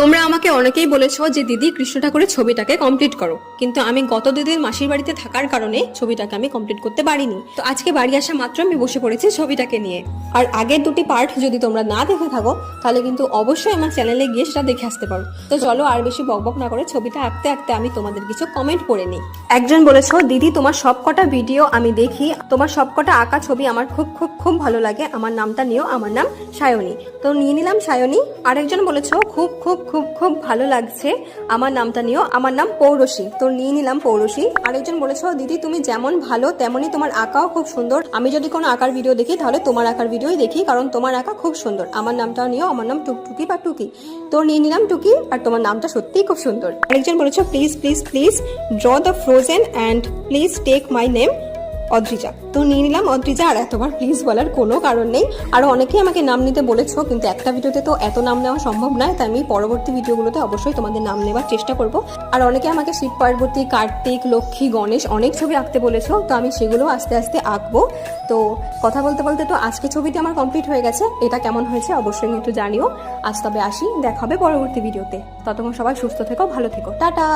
তোমরা আমাকে অনেকেই বলেছ যে দিদি কৃষ্ণ ঠাকুরের ছবিটাকে কমপ্লিট করো। কিন্তু আমি গত দুদিন মাসির বাড়িতে থাকার কারণে ছবিটাকে আমি কমপ্লিট করতে পারিনি। তো আজকে বাড়ি আসা মাত্র আমি বসে পড়েছি ছবিটাকে নিয়ে। আর আগের দুটি পার্ট যদি তোমরা না দেখে থাকো, তাহলে কিন্তু অবশ্যই আমার চ্যানেলে গিয়ে সেটা দেখে আসতে পারো। তো চলো আর বেশি বকবক না করে ছবিটা আঁকতে আঁকতে আমি তোমাদের কিছু কমেন্ট করে নিই। একজন বলেছ, দিদি, তোমার সবকটা ভিডিও আমি দেখি। তোমার সবকটা আঁকা ছবি আমার খুব খুব খুব ভালো লাগে। আমার নামটা নিও, আমার নাম সায়নী। তো নিয়ে নিলাম সায়নী। আরেকজন বলেছ, খুব খুব খুব খুব ভালো লাগছে। আমার নামটা নিও। আমার নাম পৌরসী তো নিয়ে নিলাম পৌরসী আরেকজন বলেছ দিদি, তুমি যেমন ভালো, তেমনই তোমার আঁকাও খুব সুন্দর। আমি যদি কোনো আঁকার ভিডিও দেখি, তাহলে তোমার আঁকার ভিডিওই দেখি, কারণ তোমার আঁকা খুব সুন্দর। আমার নামটাও নিও। আমার নাম টুকটুকি বা টুকি। তো নিয়ে নিলাম টুকি, আর তোমার নামটা সত্যিই খুব সুন্দর। আরেকজন বলেছ, please please please draw the frozen and please take my name Adrija, তো নিয়ে নিলাম। অদ্রিজা, আর এতবার প্লিজ বলার কোনো কারণ নেই। আর অনেকেই আমাকে নাম নিতে বলেছ, কিন্তু একটা ভিডিওতে তো এত নাম নেওয়া সম্ভব নয়, তাই আমি পরবর্তী ভিডিওগুলোতে অবশ্যই তোমাদের নাম নেওয়ার চেষ্টা করব। আর অনেকে আমাকে শিব পার্বতী কার্তিক লক্ষ্মী গণেশ অনেক ছবি আঁকতে বলেছ, তো আমি সেগুলো আস্তে আস্তে আঁকবো। তো কথা বলতে বলতে তো আজকে ছবিটি আমার কমপ্লিট হয়ে গেছে, এটা কেমন হয়েছে অবশ্যই একটু জানিও। আজ তবে আসি, দেখা হবে পরবর্তী ভিডিওতে। ততক্ষণ সবাই সুস্থ থেকো, ভালো থেকো। টাটা!